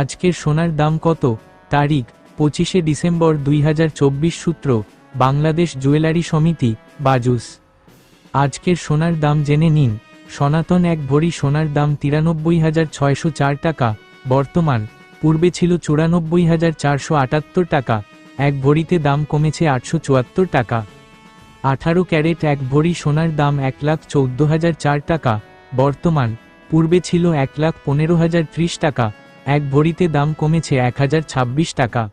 আজকের সোনার দাম কত? তারিখ, পঁচিশে ডিসেম্বর দুই হাজার চব্বিশ সূত্র, বাংলাদেশ জুয়েলারি সমিতি, বাজুস। আজকের সোনার দাম জেনে নিন। সনাতন এক ভরি সোনার দাম তিরানব্বই হাজার ছয়শো চার টাকা, বর্তমান। পূর্বে ছিল চুরানব্বই হাজার চারশো আটাত্তর টাকা, এক ভরিতে দাম কমেছে আটশো চুয়াত্তর টাকা। আঠারো ক্যারেট এক ভরি সোনার দাম এক লাখ চৌদ্দ হাজার চার টাকা, বর্তমান। পূর্বে ছিল এক লাখ পনেরো হাজার ত্রিশ টাকা এক ভরিতে দাম কমেছে এক হাজার ছাব্বিশ টাকা।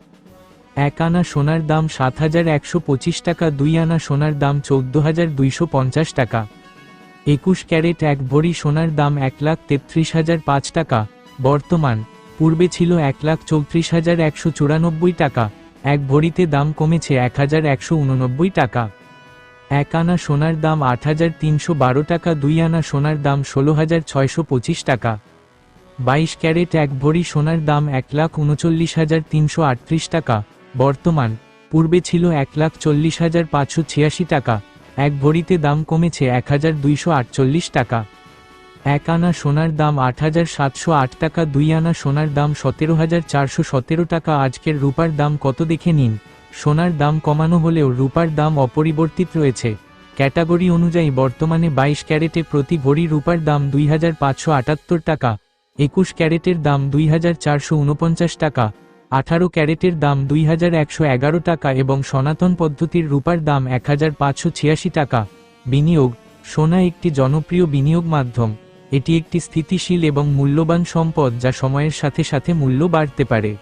এক আনা সোনার দাম সাত হাজার একশো পঁচিশ টাকা, দুই আনা সোনার দাম চৌদ্দ হাজার দুইশো পঞ্চাশ টাকা। একুশ ক্যারেট এক ভরি সোনার দাম এক লাখ তেত্রিশ হাজার পাঁচ টাকা। বর্তমান, পূর্বে ছিল এক লাখ চৌত্রিশ হাজার একশো চুরানব্বই টাকা, এক ভরিতে দাম কমেছে এক হাজার একশো উননব্বই টাকা। এক আনা সোনার দাম আট হাজার তিনশো বারো টাকা, দুই আনা সোনার দাম ষোলো হাজার ছয়শো পঁচিশ টাকা। বাইশ ক্যারেট এক ভরি সোনার দাম এক লাখ উনচল্লিশ হাজার তিনশো আটত্রিশ টাকা। বর্তমান, পূর্বে ছিল এক লাখ চল্লিশ হাজার পাঁচশো ছিয়াশি টাকা, এক ভরিতে দাম কমেছে এক হাজার দুইশো আটচল্লিশ টাকা। এক আনা সোনার দাম আট হাজার সাতশো আট টাকা, দুই আনা সোনার দাম সতেরো হাজার চারশো সতেরো টাকা। আজকের রূপার দাম কত দেখে নিন। সোনার দাম কমানো হলেও রূপার দাম অপরিবর্তিত রয়েছে। ক্যাটাগরি অনুযায়ী বর্তমানে বাইশ ক্যারেটে প্রতি ভরি রূপার দাম দুই হাজার পাঁচশো আটাত্তর টাকা। একুশ ক্যারেটের দাম দুই হাজার চারশো উনপঞ্চাশ টাকা, আঠারো ক্যারেটের দাম দুই হাজার একশো এগারো টাকা এবং সনাতন পদ্ধতির রূপার দাম এক হাজার পাঁচশো ছিয়াশি টাকা। বিনিয়োগ, সোনা একটি জনপ্রিয় বিনিয়োগ মাধ্যম। এটি একটি স্থিতিশীল এবং মূল্যবান সম্পদ যা সময়ের সাথে সাথে মূল্য বাড়তে পারে।